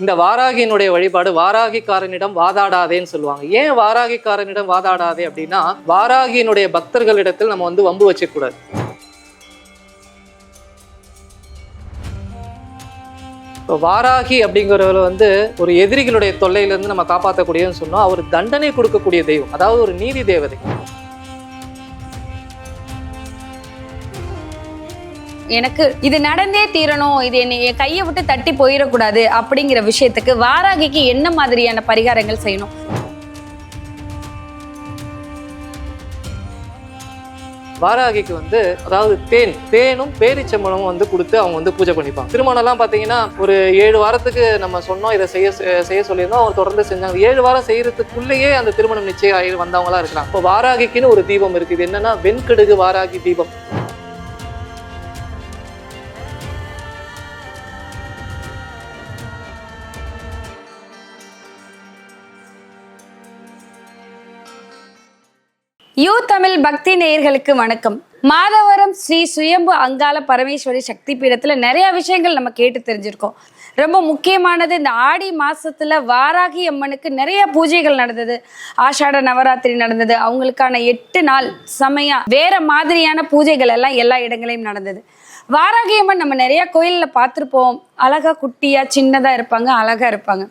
இந்த வாராகியினுடைய வழிபாடு வாராகிக்காரனிடம் வாதாடாதேன்னு சொல்லுவாங்க. ஏன் வாராகிக்காரனிடம் வாதாடாதே அப்படின்னா வாராகியினுடைய பக்தர்களிடத்தில் நம்ம வந்து வம்பு வச்சக்கூடாது இப்போ வாராகி அப்படிங்கிறவர் வந்து ஒரு எதிரிகளுடைய தொல்லையிலிருந்து நம்ம காப்பாற்றக்கூடியன்னு சொன்னோம் அவர் தண்டனை கொடுக்கக்கூடிய தெய்வம். அதாவது ஒரு நீதி தேவதை. எனக்கு இது நடந்தே தீரணும் இது என்னை என் கையை விட்டு தட்டி போயிடக்கூடாது அப்படிங்கிற விஷயத்துக்கு வாராகிக்கு என்ன மாதிரியான பரிகாரங்கள் செய்யணும்? வாராகிக்கு வந்து அதாவது தேன் தேனும் பேரிச்சம்பழமும் வந்து கொடுத்து அவங்க வந்து பூஜை பண்ணிப்பாங்க. திருமணம்லாம் பார்த்தீங்கன்னா ஒரு ஏழு வாரத்துக்கு நம்ம சொன்னோம் இதை செய்ய செய்ய சொல்லியிருந்தோம் அவங்க தொடர்ந்து செஞ்சாங்க. ஏழு வாரம் செய்யறதுக்குள்ளேயே அந்த திருமணம் நிச்சயம் ஆகி வந்தவங்களா இருக்கிறாங்க இப்போ வாராகிக்குன்னு ஒரு தீபம் இருக்குது என்னன்னா வெண்கடுகு வாராகி தீபம். யூ தமிழ் பக்தி நேயர்களுக்கு வணக்கம். மாதவரம் ஸ்ரீ சுயம்பு அங்காள பரமேஸ்வரி சக்தி பீடத்துல நிறைய விஷயங்கள் நம்ம கேட்டு தெரிஞ்சிருக்கோம். ரொம்ப முக்கியமானது இந்த ஆடி மாசத்துல வாராகி அம்மனுக்கு நிறைய பூஜைகள் நடந்தது. ஆஷாட நவராத்திரி நடந்தது. அவங்களுக்கான எட்டு நாள் செமையா வேற மாதிரியான பூஜைகள் எல்லாம் எல்லா இடங்களையும் நடந்தது. வாராகி அம்மன் நம்ம நிறைய கோயில்ல பார்த்துருப்போம். அழகா குட்டியா சின்னதா இருப்பாங்க அழகா இருப்பாங்க.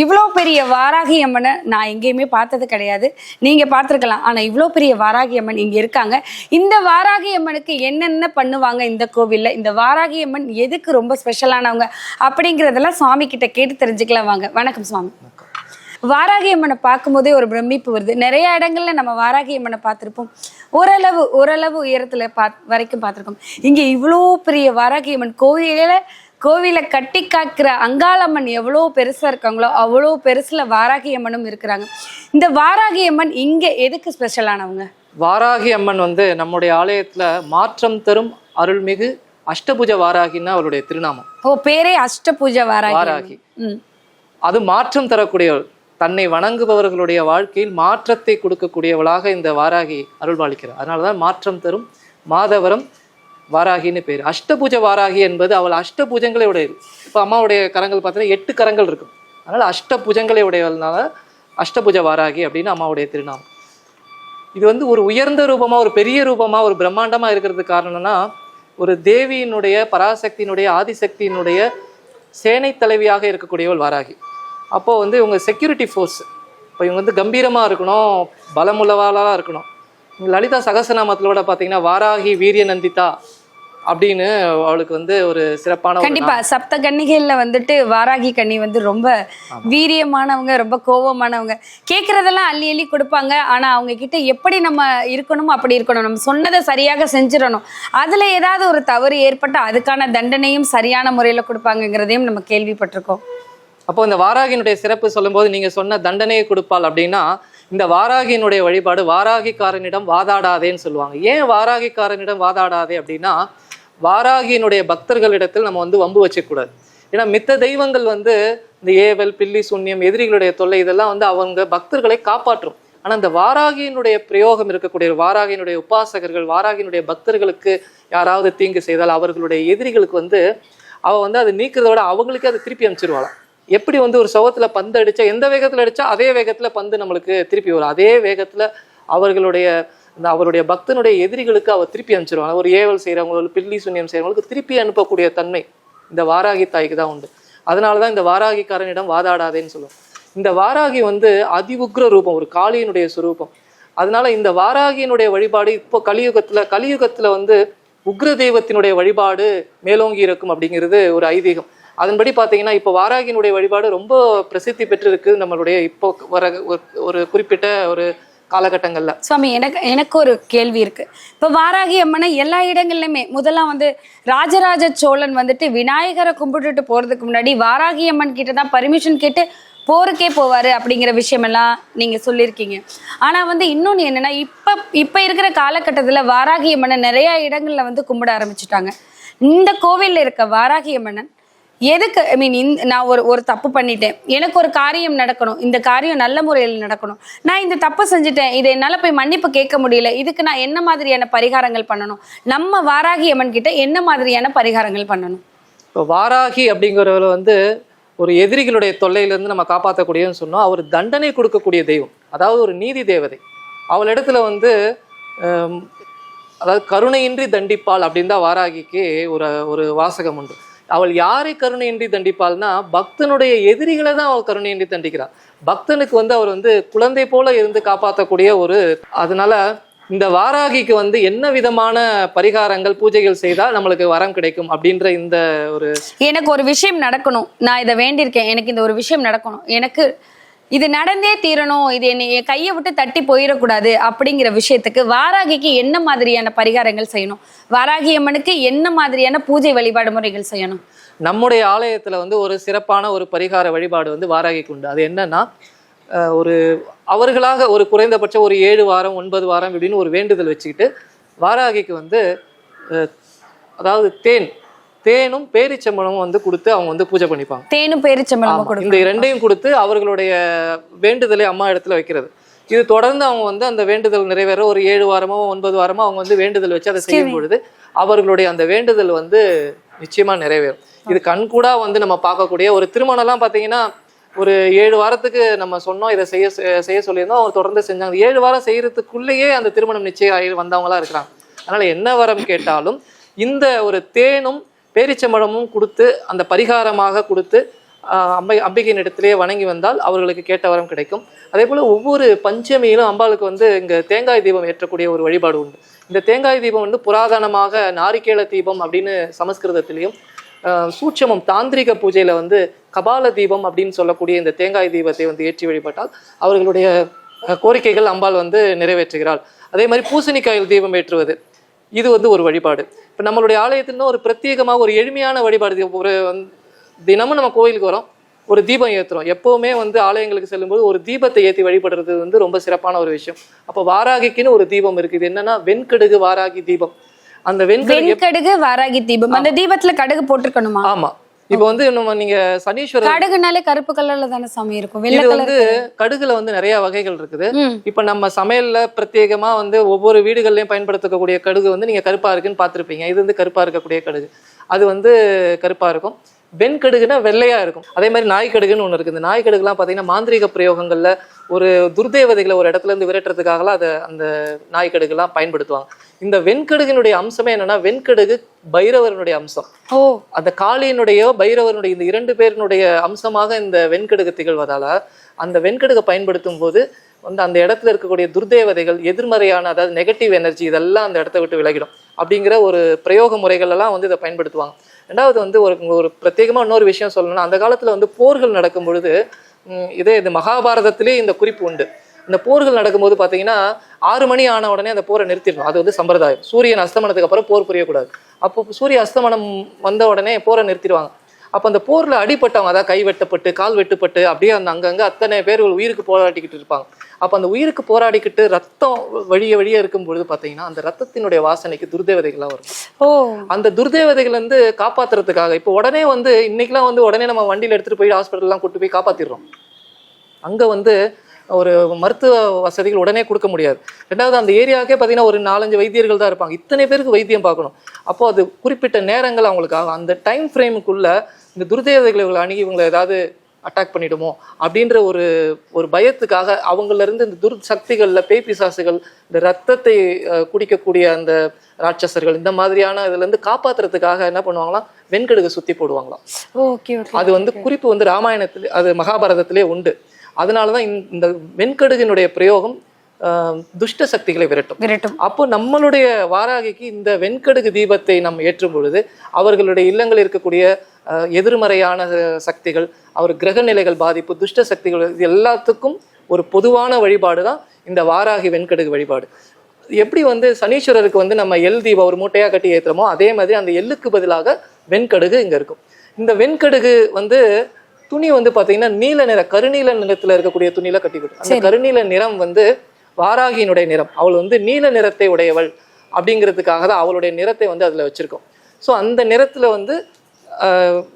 இவ்வளோ பெரிய வாராகி அம்மனை நான் எங்கேயுமே பார்த்தது கிடையாது. நீங்க பார்த்துருக்கலாம். ஆனா இவ்வளோ பெரிய வாராகி அம்மன் இங்க இருக்காங்க. இந்த வாராகி அம்மனுக்கு என்னென்ன பண்ணுவாங்க இந்த கோவில்ல? இந்த வாராகி அம்மன் எதுக்கு ரொம்ப ஸ்பெஷலானவங்க அப்படிங்கிறதெல்லாம் சுவாமி கிட்ட கேட்டு தெரிஞ்சுக்கலாம் வாங்க. வணக்கம் சுவாமி வாராகி அம்மனை பார்க்கும்போதே ஒரு பிரமிப்பு வருது. நிறைய இடங்கள்ல நம்ம வாராகி அம்மனை பார்த்துருப்போம். ஓரளவு ஓரளவு உயரத்துல பா வரைக்கும் பார்த்துருக்கோம். இங்க இவ்வளோ பெரிய வாராகி அம்மன் கோவில கோவிலை கட்டி காக்கிற அங்காளம்மன் எவ்வளோ பெருசா இருக்காங்களோ அவ்வளோ பெருசுல வாராகி அம்மனும் இருக்கிறாங்க. இந்த வாராகி அம்மன் இங்க எதுக்கு ஸ்பெஷலானவங்க? வாராகி அம்மன் வந்து நம்முடைய ஆலயத்துல மாற்றம் தரும் அருள்மிகு அஷ்டபுஜ வாராகின்னா அவருடைய திருநாமம். ஓ பேரே அஷ்டபூஜை வாராகி வாராகி. அது மாற்றம் தரக்கூடியவள் தன்னை வணங்குபவர்களுடைய வாழ்க்கையில் மாற்றத்தை கொடுக்கக்கூடியவளாக இந்த வாராகி அருள்வாளிக்கிறார். அதனால தான் மாற்றம் தரும் மாதவரம் வாராகின்னு பேர். அஷ்டபூஜ வாராகி என்பது அவள் அஷ்டபூஜங்களை உடையது இப்போ அம்மாவுடைய கரங்கள் பார்த்தீங்கன்னா எட்டு கரங்கள் இருக்கும். அதனால் அஷ்டபூஜங்களை உடையவள்னால அஷ்டபுஜ வாராகி அப்படின்னு அம்மாவுடைய திருநாமம். இது வந்து ஒரு உயர்ந்த ரூபமாக ஒரு பெரிய ரூபமாக ஒரு பிரம்மாண்டமாக இருக்கிறதுக்கு காரணம்னா ஒரு தேவியினுடைய பராசக்தியினுடைய ஆதிசக்தியினுடைய சேனை தலைவியாக இருக்கக்கூடியவள் வாராகி. அப்போ வந்து இவங்க செக்யூரிட்டி ஃபோர்ஸ் இப்போ இவங்க வந்து கம்பீரமா இருக்கணும் பலமுள்ளவாளாக இருக்கணும். லலிதா சகசநாமத்தில் கூட பார்த்தீங்கன்னா வாராகி வீரிய நந்திதா அப்படின்னு அவளுக்கு வந்து ஒரு சிறப்பான கண்டிப்பா சப்த கன்னிகைல வந்துட்டு வாராகி கன்னி வந்து ரொம்ப வீரியமானவங்க ரொம்ப கோவமானவங்க கேக்குறதெல்லாம் அள்ளி அள்ளி கொடுப்பாங்க. ஆனா அவங்க கிட்ட எப்படி நம்ம இருக்கணுமோ அப்படி இருக்கணும். நம்ம சொன்னதை சரியாக செஞ்சிடணும். அதுல ஏதாவது ஒரு தவறு ஏற்பட்டா அதுக்கான தண்டனையும் சரியான முறையில கொடுப்பாங்கங்கிறதையும் நம்ம கேள்விப்பட்டிருக்கோம். அப்போ இந்த வாராகினுடைய சிறப்பு சொல்லும்போது நீங்க சொன்ன தண்டனையை கொடுப்பாள் அப்படின்னா இந்த வாராகியினுடைய வழிபாடு வாராகிக்காரனிடம் வாதாடாதேன்னு சொல்லுவாங்க. ஏன் வாராகிக்காரனிடம் வாதாடாதே அப்படின்னா வாராகியினுடைய பக்தர்களிடத்தில் நம்ம வந்து வம்பு வச்சக்கூடாது ஏன்னா மித்த தெய்வங்கள் வந்து இந்த ஏவல் பில்லி சூன்யம் எதிரிகளுடைய தொல்லை இதெல்லாம் வந்து அவங்க பக்தர்களை காப்பாற்றும். ஆனால் இந்த வாராகியினுடைய பிரயோகம் இருக்கக்கூடிய வாராகியினுடைய உபாசகர்கள் வாராகியினுடைய பக்தர்களுக்கு யாராவது தீங்கு செய்தால் அவர்களுடைய எதிரிகளுக்கு வந்து அவ வந்து அதை நீக்கிறத விட அவங்களுக்கே அதை திருப்பி அனுப்பிச்சிருவாளாம். எப்படி வந்து ஒரு சவத்தில் பந்து அடித்தா எந்த வேகத்தில் அடித்தா அதே வேகத்தில் பந்து நம்மளுக்கு திருப்பி வரும். அதே வேகத்தில் அவர்களுடைய இந்த அவருடைய பக்தனுடைய எதிரிகளுக்கு அவர் திருப்பி அனுப்பிச்சிருவாங்க. ஒரு ஏவல் செய்யறவங்களுக்கு பில்லி சுண்ணியம் செய்கிறவங்களுக்கு திருப்பி அனுப்பக்கூடிய தன்மை இந்த வாராகி தாய்க்கு தான் உண்டு. அதனாலதான் இந்த வாராகிக்காரனிடம் வாதாடாதேன்னு சொல்லுவோம். இந்த வாராகி வந்து அதி உக்ர ரூபம் ஒரு காளியினுடைய சுரூபம். அதனால இந்த வாராகியினுடைய வழிபாடு இப்போ கலியுகத்தில் கலியுகத்தில் வந்து உக்ர தெய்வத்தினுடைய வழிபாடு மேலோங்கி இருக்கும் அப்படிங்கிறது ஒரு ஐதீகம். அதன்படி பார்த்தீங்கன்னா இப்போ வாராகினுடைய வழிபாடு ரொம்ப பிரசித்தி பெற்றிருக்கு நம்மளுடைய இப்போ வர ஒரு- ஒரு குறிப்பிட்ட ஒரு காலகட்டங்கள்ல. சுவாமி எனக்கு எனக்கு ஒரு கேள்வி இருக்கு. இப்போ வாராகி அம்மனை எல்லா இடங்கள்லையுமே முதல்லாம் வந்து ராஜராஜ சோழன் வந்துட்டு விநாயகரை கும்பிட்டுட்டு போறதுக்கு முன்னாடி வாராகி அம்மன் கிட்ட தான் பர்மிஷன் கேட்டு போருக்கே போவார் அப்படிங்கிற விஷயமெல்லாம் நீங்கள் சொல்லியிருக்கீங்க. ஆனால் வந்து இன்னொன்று என்னென்னா இப்போ இப்போ இருக்கிற காலகட்டத்தில் வாராகி அம்மனை நிறையா இடங்களில் வந்து கும்பிட ஆரம்பிச்சிட்டாங்க. இந்த கோவிலில் இருக்க வாராகி அம்மனை எதுக்கு? ஐ மீன் நான் ஒரு ஒரு தப்பு பண்ணிட்டேன். எனக்கு ஒரு காரியம் நடக்கணும். இந்த காரியம் நல்ல முறையில் நடக்கணும். நான் இந்த தப்பு செஞ்சுட்டேன். இதை என்னால் போய் மன்னிப்பு கேட்க முடியல. இதுக்கு நான் என்ன மாதிரியான பரிகாரங்கள் பண்ணணும்? நம்ம வாராகி அம்மன் கிட்ட என்ன மாதிரியான பரிகாரங்கள் பண்ணணும்? இப்போ வாராகி அப்படிங்கிறவங்க வந்து ஒரு எதிரிகளுடைய தொல்லையிலேருந்து நம்ம காப்பாற்றக்கூடியன்னு சொன்னோம். அவர் தண்டனை கொடுக்கக்கூடிய தெய்வம். அதாவது ஒரு நீதி தேவதை. அவள் இடத்துல வந்து அதாவது கருணையின்றி தண்டிப்பாள் அப்படின்னு தான் வாராகிக்கு ஒரு ஒரு வாசகம் உண்டு. அவள் யாரை கருணையின்றி தண்டிப்பாள்னா பக்தனுடைய எதிரிகளை தான் அவள் கருணையின்றி தண்டிக்கிறாள். பக்தனுக்கு வந்து அவர் வந்து குழந்தை போல இருந்து காப்பாற்றக்கூடிய ஒரு அதனால இந்த வாராகிக்கு வந்து என்ன விதமான பரிகாரங்கள் பூஜைகள் செய்தால் நம்மளுக்கு வரம் கிடைக்கும் அப்படின்ற இந்த ஒரு எனக்கு ஒரு விஷயம் நடக்கணும். நான் இதை வேண்டியிருக்கேன். எனக்கு இந்த ஒரு விஷயம் நடக்கணும். எனக்கு இது நடந்தே தீரணும் இது என்னை கையை விட்டு தட்டி போயிடக்கூடாது அப்படிங்கிற விஷயத்துக்கு வாராகிக்கு என்ன மாதிரியான பரிகாரங்கள் செய்யணும்? வாராகி அம்மனுக்கு என்ன மாதிரியான பூஜை வழிபாடு முறைகள் செய்யணும்? நம்முடைய ஆலயத்துல வந்து ஒரு சிறப்பான ஒரு பரிகார வழிபாடு வந்து வாராகிக்கு உண்டு. அது என்னன்னா ஒரு அவர்களாக ஒரு குறைந்தபட்சம் ஒரு ஏழு வாரம் ஒன்பது வாரம் இப்படின்னு ஒரு வேண்டுதல் வச்சுக்கிட்டு வாராகிக்கு வந்து அதாவது தேன் தேனும் பேரிச்சம்பழமும் வந்து கொடுத்து அவங்க வந்து பூஜை பண்ணிப்பாங்க. தேனும் பேரிச்சம்பழமும். இந்த இரண்டையும் கொடுத்து அவர்களுடைய வேண்டுதலை அம்மா இடத்துல வைக்கிறது. இது தொடர்ந்து அவங்க வந்து அந்த வேண்டுதல் நிறைவேற ஒரு ஏழு வாரமோ ஒன்பது வாரமோ அவங்க வந்து வேண்டுதல் வச்சு அதை செய்யும் பொழுது அவர்களுடைய அந்த வேண்டுதல் வந்து நிச்சயமா நிறைவேறும். இது கண்கூடா வந்து நம்ம பார்க்கக்கூடிய ஒரு திருமணம்லாம் பார்த்தீங்கன்னா ஒரு ஏழு வாரத்துக்கு நம்ம சொன்னோம் இதை செய்ய செய்ய சொல்லியிருந்தோம் அவங்க தொடர்ந்து செஞ்சாங்க. ஏழு வாரம் செய்யறதுக்குள்ளேயே அந்த திருமணம் நிச்சயம் ஆகி வந்தவங்களா இருக்கிறாங்க. அதனால என்ன வரம் கேட்டாலும் இந்த ஒரு தேனும் பேரிச்சம்பழமும் கொடுத்து அந்த பரிகாரமாக கொடுத்து அம்பை அம்பிகையின் இடத்திலே வணங்கி வந்தால் அவர்களுக்கு கேட்ட வரம் கிடைக்கும். அதே போல் ஒவ்வொரு பஞ்சமியிலும் அம்பாளுக்கு வந்து இங்கே தேங்காய் தீபம் ஏற்றக்கூடிய ஒரு வழிபாடு உண்டு. இந்த தேங்காய் தீபம் வந்து புராதனமாக நாரிக்கேள தீபம் அப்படின்னு சமஸ்கிருதத்திலையும் சூட்சமம் தாந்திரிக பூஜையில் வந்து கபால தீபம் அப்படின்னு சொல்லக்கூடிய இந்த தேங்காய் தீபத்தை வந்து ஏற்றி வழிபட்டால் அவர்களுடைய கோரிக்கைகள் அம்பாள் வந்து நிறைவேற்றுகிறாள். அதே மாதிரி பூசணிக்காயில் தீபம் ஏற்றுவது. இது வந்து ஒரு வழிபாடு. இப்போ நம்மளுடைய ஆலயத்துல ஒரு பிரத்யேகமாக ஒரு எளிமையான வழிபாடு. ஒரு தினமும் நம்ம கோயிலுக்கு வரோம். ஒரு தீபம் ஏத்துறோம். எப்பவுமே வந்து ஆலயங்களுக்கு செல்லும்போது ஒரு தீபத்தை ஏற்றி வழிபடுறது வந்து ரொம்ப சிறப்பான ஒரு விஷயம். அப்போ வாராகிக்குன்னு ஒரு தீபம் இருக்கு. இது என்னன்னா வெண்கடுகு வாராகி தீபம். அந்த வெண்கடுகு வாராகி தீபம். அந்த தீபத்துல கடுகு போட்டிருக்கணுமா? ஆமா. இப்போ வந்து நம்ம நீங்க சனீஸ்வரர் கடுகுனாலே கருப்பு கலர்ல தானே சாமி இருக்கும். இது வந்து கடுகுல வந்து நிறைய வகைகள் இருக்குது. இப்ப நம்ம சமையல்ல பிரத்யேகமா வந்து ஒவ்வொரு வீடுகள்லயும் பயன்படுத்தக்கூடிய கடுகு வந்து நீங்க கருப்பா இருக்குன்னு பார்த்திருப்பீங்க. இது வந்து கருப்பா இருக்கக்கூடிய கடுகு. அது வந்து கருப்பா இருக்கும். வெண்கடுகுனா வெள்ளையா இருக்கும். அதே மாதிரி நாய்க்கடுகுன்னு ஒண்ணு இருக்குது இந்த நாய்க்கடுகுலாம் பாத்தீங்கன்னா மாந்திரீக பிரயோகங்கள்ல ஒரு துர்தேவதைகளை ஒரு இடத்துல இருந்து விரட்டுறதுக்காகலாம் அதை அந்த நாய்க்கடுகுலாம் பயன்படுத்துவாங்க. இந்த வெண்கடுகினுடைய அம்சமே என்னன்னா வெண்கடுகு பைரவரனுடைய அம்சம். ஓ. அந்த காளியினுடைய பைரவனுடைய இந்த இரண்டு பேரினுடைய அம்சமாக இந்த வெண்கடுகு திகழ்வதால அந்த வெண்கடுகை பயன்படுத்தும் போது வந்து அந்த இடத்துல இருக்கக்கூடிய துர்தேவதைகள் எதிர்மறையான அதாவது நெகட்டிவ் எனர்ஜி இதெல்லாம் அந்த இடத்த விட்டு விலகிடும். அப்படிங்கிற ஒரு பிரயோக முறைகள் எல்லாம் வந்து இதை பயன்படுத்துவாங்க. ரெண்டாவது வந்து ஒரு ஒரு பிரத்யேகமாக இன்னொரு விஷயம் சொல்லணும்னா அந்த காலத்தில் வந்து போர்கள் நடக்கும் பொழுது இதே இது மகாபாரதத்திலே இந்த குறிப்பு உண்டு. இந்த போர்கள் நடக்கும்போது பார்த்தீங்கன்னா ஆறு மணி ஆன உடனே அந்த போரை நிறுத்திடணும். அது வந்து சம்பிரதாயம். சூரியன் அஸ்தமனத்துக்கு அப்புறம் போர் புரியக்கூடாது. அப்போ சூரிய அஸ்தமனம் வந்த உடனே போரை நிறுத்திடுவாங்க. அப்போ அந்த போர்ல அடிபட்டவங்க அதாவது கை வெட்டப்பட்டு கால் வெட்டுப்பட்டு அப்படியே அந்த அங்கங்க அத்தனை பேர் உயிருக்கு போராடிக்கிட்டு இருப்பாங்க. அப்போ அந்த உயிருக்கு போராடிக்கிட்டு ரத்தம் வழிய வழிய இருக்கும் பொழுது பார்த்தீங்கன்னா அந்த ரத்தத்தினுடைய வாசனைக்கு துர்தேவதைகள்லாம் வரும். ஓ. அந்த துர்தேவதைகள் வந்து காப்பாத்துறதுக்காக இப்போ உடனே வந்து இன்னைக்கெல்லாம் வந்து உடனே நம்ம வண்டியில எடுத்துட்டு போய் ஹாஸ்பிட்டல்லாம் கூட்டு போய் காப்பாத்திடுறோம். அங்க வந்து ஒரு மருத்துவ வசதிகள் உடனே கொடுக்க முடியாது. ரெண்டாவது அந்த ஏரியாவுக்கே பார்த்தீங்கன்னா ஒரு நாலஞ்சு வைத்தியர்கள் தான் இருப்பாங்க. இத்தனை பேருக்கு வைத்தியம் பார்க்கணும். அப்போ அது குறிப்பிட்ட நேரங்கள் அவங்களுக்கு ஆகும் அந்த டைம் ஃப்ரேமுக்குள்ள இந்த துர்தேவதைகளை இவங்களை அணுகி இவங்களை ஏதாவது அட்டாக் பண்ணிடுமோ? அப்படின்ற ஒரு ஒரு பயத்துக்காக அவங்கள இருந்து இந்த துர் சக்திகள்ல பேய் பிசாசுகள் இந்த ரத்தத்தை குடிக்கக்கூடிய அந்த ராட்சசர்கள் இந்த மாதிரியான இதுல இருந்து காப்பாத்துறதுக்காக என்ன பண்ணுவாங்களாம்? வெண்கடுகை சுத்தி போடுவாங்களாம். ஓகே அது வந்து குறிப்பு வந்து ராமாயணத்துல அது மகாபாரதத்திலே உண்டு. அதனாலதான் இந்த- இந்த வெண்கடுகினுடைய பிரயோகம் துஷ்ட சக்திகளை விரட்டும். விரட்டும். அப்போ நம்மளுடைய வாராகிக்கு இந்த வெண்கடுகு தீபத்தை நம்ம ஏற்றும் பொழுது அவர்களுடைய இல்லங்களில் இருக்கக்கூடிய எதிர்மறையான சக்திகள் அவர் கிரக நிலைகள் பாதிப்பு துஷ்ட சக்திகள் இது எல்லாத்துக்கும் ஒரு பொதுவான வழிபாடு தான் இந்த வாராகி வெண்கடுகு வழிபாடு. எப்படி வந்து சனீஸ்வரருக்கு வந்து நம்ம எல் தீபம் ஒரு மூட்டையா கட்டி ஏத்துறோமோ அதே மாதிரி அந்த எள்ளுக்கு பதிலாக வெண்கடுகு இங்க இருக்கும். இந்த வெண்கடுகு வந்து துணி வந்து பாத்தீங்கன்னா நீல நிற கருநீல நிறத்துல இருக்கக்கூடிய துணியில கட்டி கொடுக்கும் அந்த. கருநீல நிறம் வந்து வாராகியினுடைய நிறம். அவள் வந்து நீல நிறத்தை உடையவள் அப்படிங்கிறதுக்காக தான் அவளுடைய நிறத்தை வந்து அதுல வச்சிருக்கோம். ஸோ அந்த நிறத்துல வந்து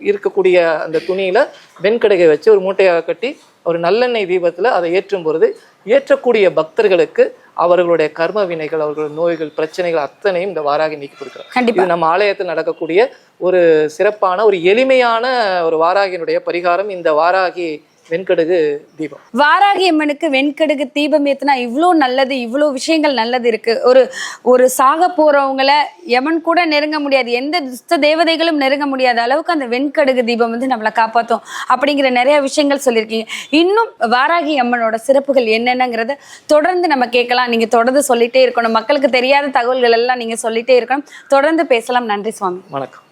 இருக்கக்கூடிய அந்த துணியில வெண்கடுகை வச்சு ஒரு மூட்டையாக கட்டி ஒரு நல்லெண்ணெய் தீபத்துல அதை ஏற்றும் பொழுது ஏற்றக்கூடிய பக்தர்களுக்கு அவர்களுடைய கர்ம வினைகள் அவர்களுடைய நோய்கள் பிரச்சனைகள் அத்தனையும் இந்த வாராகி நீக்கி கண்டிப்பா. இது நம்ம ஆலயத்தில் நடக்கக்கூடிய ஒரு சிறப்பான ஒரு எளிமையான ஒரு வாராகியினுடைய பரிகாரம் இந்த வாராகி வெண்கடுகு தீபம். வாராகி அம்மனுக்கு வெண்கடுகு தீபம் ஏத்துனா இவ்வளோ நல்லது இவ்வளோ விஷயங்கள் நல்லது இருக்கு. ஒரு ஒரு சாக போறவங்கள யமன் கூட நெருங்க முடியாது எந்த துஷ்ட தேவதைகளும் நெருங்க முடியாத அளவுக்கு அந்த வெண்கடுகு தீபம் வந்து நம்மளை காப்பாத்தும் அப்படிங்கிற நிறைய விஷயங்கள் சொல்லியிருக்கீங்க. இன்னும் வாராகி அம்மனோட சிறப்புகள் என்னென்னங்கிறத தொடர்ந்து நம்ம கேட்கலாம். நீங்க தொடர்ந்து சொல்லிட்டே இருக்கணும். மக்களுக்கு தெரியாத தகவல்கள் எல்லாம் நீங்க சொல்லிட்டே இருக்கணும். தொடர்ந்து பேசலாம். நன்றி சுவாமி. வணக்கம்.